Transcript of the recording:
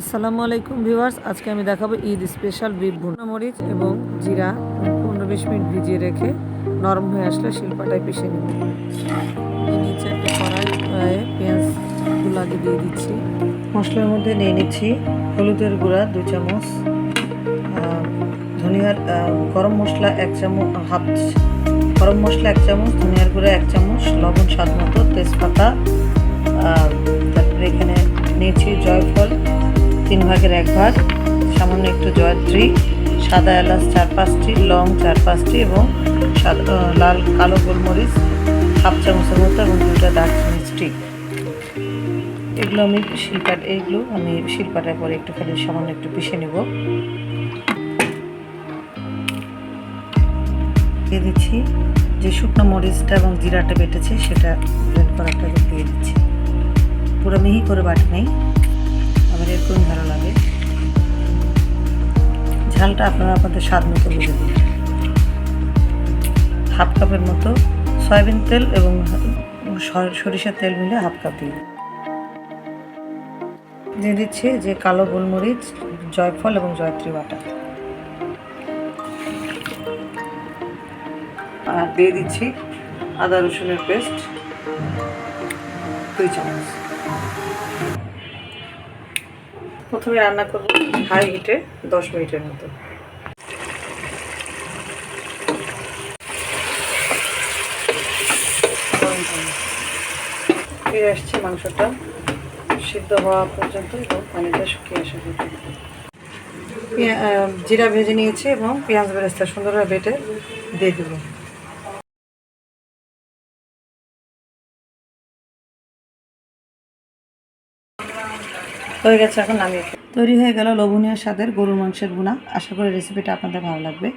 আসসালামু আলাইকুম ভিউয়ার্স, আজকে আমি দেখাবো ঈদ স্পেশাল বিফ ভুনা মরিচ এবং জিরা। পনেরো বিশ মিনিট ভিজিয়ে রেখে নরম হয়ে আসলে শিলপাটায় পিষে নেব। নিচে একটা কড়াই কড়াইয়ে পেঁয়াজ লাগিয়ে দিয়ে দিচ্ছি। মশলার মধ্যে নিয়ে নিচ্ছি হলুদের গুঁড়া, দু চামচ ধনিয়ার গরম মশলা এক চামচ, হাফ গরম মশলা এক চামচ, ধনিয়ার গুঁড়া এক চামচ, লবণ স্বাদ মতো, তেজপাতা ভাগের এক ভাগ, সামান্য একটু জয়ত্রী, সাদা এলাচ চার পাঁচটি, লং চার পাঁচটি এবং লাল কালো গোলমরিচ, হাফ চামচের মতো এবং দুটা দারচিনি স্টিক এগুলো আমি শিলপাট এইগুলো আমি শিলপাটার পরে একটুখানি সামান্য একটু পিষে নেব। দিয়ে দিচ্ছি যে শুকনো মরিচটা এবং জিরাটা বেটেছে, সেটা ব্লেন্ড করাটাকে দিয়ে দিচ্ছি। পুরো মিহি করে বাটি নেই ঝালটা আপনারা আপনাদের স্বাদ মতো বুঝে দিন হাফ কাপের মতো সয়াবিন তেল এবং সরিষার তেল মিলে হাফ কাপ দিই দিয়ে দিচ্ছি যে কালো গোলমরিচ, জয়ফল এবং জয়ত্রী বাটা আর দিয়ে দিচ্ছি আদা রসুনের পেস্ট, দুই চামচ। প্রথমে রান্না করব হাই হিটে দশ মিনিটের মতো। ফিরে আসছে মাংসটা সিদ্ধ হওয়া পর্যন্ত এবং পানিটা শুকিয়ে আসা পর্যন্ত। জিরা ভেজে নিয়েছি এবং পেঁয়াজ বেরেস্তা সুন্দরভাবে বেটে দিয়ে দেবো। হয়ে গেছে, এখন নামিয়ে তৈরি হয়ে গেল লোভনীয় স্বাদের গরুর মাংসের গুণা। আশা করি রেসিপিটা আপনাদের ভালো লাগবে।